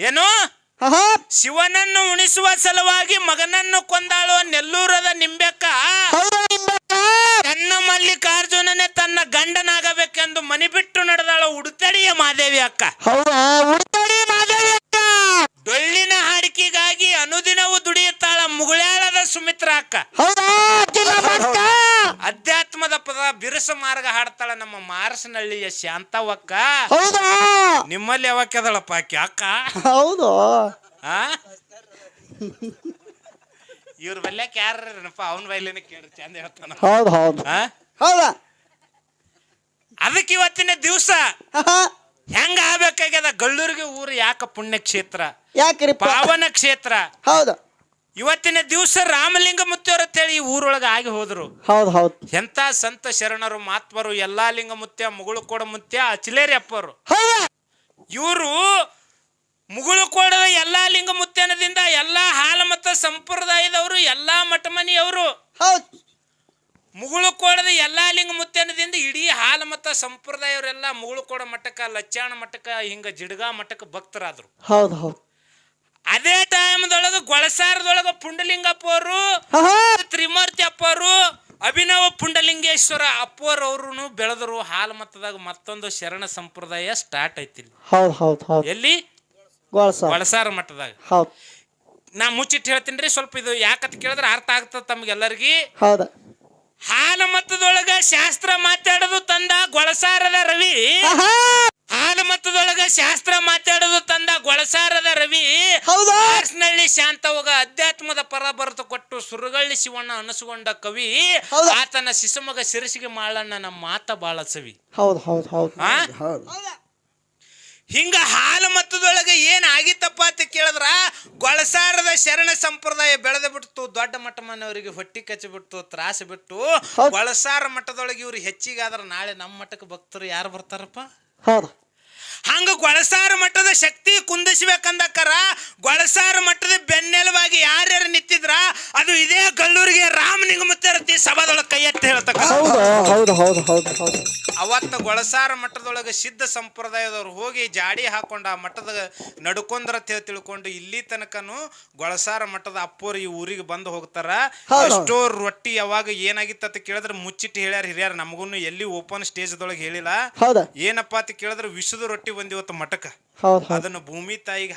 ಏನು? ಶಿವನನ್ನು ಉಣಿಸುವ ಸಲುವಾಗಿ ಮಗನನ್ನು ಕೊಂದಾಳು ನೆಲ್ಲೂರದ ನಿಂಬೆಕ್ಕ? ತನ್ನ ಮಲ್ಲಿಕಾರ್ಜುನನೇ ತನ್ನ ಗಂಡನಾಗಬೇಕೆಂದು ಮನಿ ಬಿಟ್ಟು ನಡೆದಾಳು ಉಡುತಡಿಯ ಮಾದೇವಿ ಅಕ್ಕ. ಡೊಳ್ಳಿನ ಹಾಡಿಕೆಗಾಗಿ ಅನುದಿನವೂ ದುಡಿಯುತ್ತಾಳ ಮುಗುಳಾಳದ ಸುಮಿತ್ರ ಅಕ್ಕ. ಪದ ಬಿರುಸ ಮಾರ್ಗ ಹಾಡ್ತಾಳ ನಮ್ಮ ಮಾರಸನಹಳ್ಳಿಯ ಶಾಂತವಕ್ಕ ಹೌದಾ? ನಿಮ್ಮಲ್ಲಿ ಯಾವಕ್ಕದಳಪ್ಪ ಆಕೆ ಆಕಿ? ಅಕ್ಕ? ಹೌದು. ಆ? ಇವ್ರ ಬಲ್ಯಾಕ ಯಾರಪ್ಪ ಅವನ ಬೈಲಿನ ಕೇಳ್ರಿ ಚಂದ ಹೇಳ್ತಾನ. ಹೌದು ಹೌದು. ಆ? ಹೌದಾ? ಅದಕ್ಕೆ ಇವತ್ತಿನ ದಿವಸ ಹೆಂಗ ಆಗ್ಬೇಕಾಗ್ಯದ? ಗಳ್ಳೂರಿಗೆ ಊರು ಯಾಕ ಪುಣ್ಯ ಕ್ಷೇತ್ರ ಯಾಕ್ರಿಪ್ಪ? ಪಾವನ ಕ್ಷೇತ್ರ ಹೌದು. ಇವತ್ತಿನ ದಿವಸ ರಾಮಲಿಂಗ ಮುತ್ತೆಯವರು ಅಂತೇಳಿ ಈ ಊರೊಳಗೆ ಆಗಿ ಹೋದ್ರು. ಹೌದು ಹೌದು. ಎಂತ ಸಂತ ಶರಣರು ಮಾತ್ಮರು ಎಲ್ಲಾ ಲಿಂಗ ಮುತ್ಯ ಮುಗುಳು ಕೋಡ ಮುತ್ಯ ಅಚಿಲೇರಿ ಅಪ್ಪರು ಇವರು ಮುಗುಳು ಕೋಡ ಎಲ್ಲಾ ಲಿಂಗ ಮುತ್ಯನದಿಂದ ಎಲ್ಲಾ ಹಾಲ ಮತ ಸಂಪ್ರದಾಯದವರು ಎಲ್ಲಾ ಮಠಮನಿಯವರು ಹೌದು. ಮುಗುಳು ಕೋಡದ ಎಲ್ಲಾ ಲಿಂಗ ಮುತ್ಯನದಿಂದ ಇಡೀ ಹಾಲ ಮತ ಸಂಪ್ರದಾಯವರೆಲ್ಲ ಮುಗುಳು ಕೋಡ ಮಠಕ್ಕ ಲಚ್ಚಾಣ ಮಠಕ್ಕ ಹಿಂಗ ಜಿಡ್ಗಾ ಮಠಕ್ಕ ಭಕ್ತರಾದ್ರು. ಹೌದು ಹೌದು. ಅದೇ ಟೈಮ್ದೊಳಗ ಗೊಳಸಾರದೊಳಗ ಪುಂಡಲಿಂಗಪ್ಪ ಅವರು ತ್ರಿಮೂರ್ತಿ ಅಪ್ಪವರು ಅಭಿನವ ಪುಂಡಲಿಂಗೇಶ್ವರ ಅಪ್ಪವ್ರು ಅವ್ರು ಬೆಳೆದರು ಹಾಲು ಮತದಾಗ ಮತ್ತೊಂದು ಶರಣ ಸಂಪ್ರದಾಯ ಸ್ಟಾರ್ಟ್ ಐತಿ ಎಲ್ಲಿ? ಬಳಸಾರ ಮಠದಾಗ. ಹೌದು. ನಾ ಮುಚ್ಚಿಟ್ಟು ಹೇಳ್ತೀನಿ ರೀ ಸ್ವಲ್ಪ ಇದು ಯಾಕಂತ ಕೇಳಿದ್ರೆ ಅರ್ಥ ಆಗ್ತದೆ ತಮ್ಗೆಲ್ಲರಿಗಿ. ಹಾಲ ಹಾಲು ಮತದೊಳಗ ಶಾಸ್ತ್ರ ಮಾತಾಡೋದು ತಂದ ಗೊಳಸಾರದ ರವಿ. ಶಾಸ್ತ್ರ ಮಾತಾಡೋದು ತಂದ ಗೊಳಸಾರದ ರವಿ ಹೌದಾ ಶಾಂತ ಶಾಂತವಾಗ ಅಧ್ಯಾತ್ಮದ ಪರ ಬರೆದು ಕೊಟ್ಟು ಸುರಗಳ್ಳಿ ಶಿವಣ್ಣ ಅನಸುಗೊಂಡ ಕವಿ ಹೌದಾ? ಆತನ ಶಿಶುಮಗ ಶಿರಸಿಗೆ ಮಾಳಣ್ಣ ನಮ್ಮ ಮಾತ ಬಾಳ ಸವಿ ಹೌದು ಹೌದು ಹೌದು ಆ? ಹೌದು ಹಿಂಗ ಹಾಲು ಮತ್ತದೊಳಗೆ ಏನ್ ಆಗಿತ್ತಪ್ಪ ಅಂತ ಕೇಳಿದ್ರ ಗೊಳಸಾರದ ಶರಣ ಸಂಪ್ರದಾಯ ಬೆಳೆದ ಬಿಡ್ತು ದೊಡ್ಡ ಮಠ ಮನೆಯವರಿಗೆ ಹೊಟ್ಟಿ ಕಚ್ಚಿ ಬಿಟ್ಟು ತ್ರಾಸ ಬಿಟ್ಟು ಹೌದ್. ಗೊಳಸಾರ ಮಠದೊಳಗೆ ಇವ್ರು ಹೆಚ್ಚಿಗಾದ್ರ ನಾಳೆ ನಮ್ಮ ಮಠಕ್ಕೆ ಭಕ್ತರು ಯಾರು ಬರ್ತಾರಪ್ಪ ಹೌದು ಹಂಗ ಗೊಳಸಾರ ಮಟ್ಟದ ಶಕ್ತಿ ಕುಂದಿಸ್ಬೇಕಂದಕ್ಕರ ಗೊಳಸಾರ ಮಠದ ಬೆನ್ನೆಲುವಾಗಿ ಯಾರ್ಯಾರು ನಿಂತಿದ್ರ ಅದು ಇದೇ ಗಲ್ಲೂರಿಗೆ ರಾಮ ಮುತ್ತರತಿ ಸಭಾದೊಳಗೆ ಕೈ ಎತ್ತಿ ಹೇಳ್ತಕ್ಕ. ಹೌದು ಹೌದು ಹೌದು ಹೌದು ಹೌದು. ಅವತ್ತ ಗೊಳಸಾರ ಮಠದೊಳಗೆ ಸಿದ್ಧ ಸಂಪ್ರದಾಯದವ್ರು ಹೋಗಿ ಜಾಡಿ ಹಾಕೊಂಡು ಆ ಮಠದ ನಡ್ಕೊಂಡ್ರ ಹೇಳಿ ತಿಳ್ಕೊಂಡು ಇಲ್ಲಿ ತನಕನು ಗೊಳಸಾರ ಮಠದ ಅಪ್ಪೋರು ಈ ಊರಿಗೆ ಬಂದು ಹೋಗ್ತಾರ. ಎಷ್ಟೋ ರೊಟ್ಟಿ ಯಾವಾಗ ಏನಾಗಿತ್ತು ಅಂತ ಕೇಳಿದ್ರೆ ಮುಚ್ಚಿಟ್ಟು ಹೇಳ್ಯಾರ ಹಿರಿಯರ್ ನಮಗೂನು ಎಲ್ಲಿ ಓಪನ್ ಸ್ಟೇಜ್ ದೊಳಗೆ ಹೇಳಿಲ್ಲ. ಏನಪ್ಪಾ ಅಂತ ಕೇಳಿದ್ರೆ ವಿಷದ ರೊಟ್ಟಿ ಬಂದಿವತ್ತು ಮಠಕ್ಕೆ. ಅದನ್ನು ಭೂಮಿ ತಾಯಿಗೆ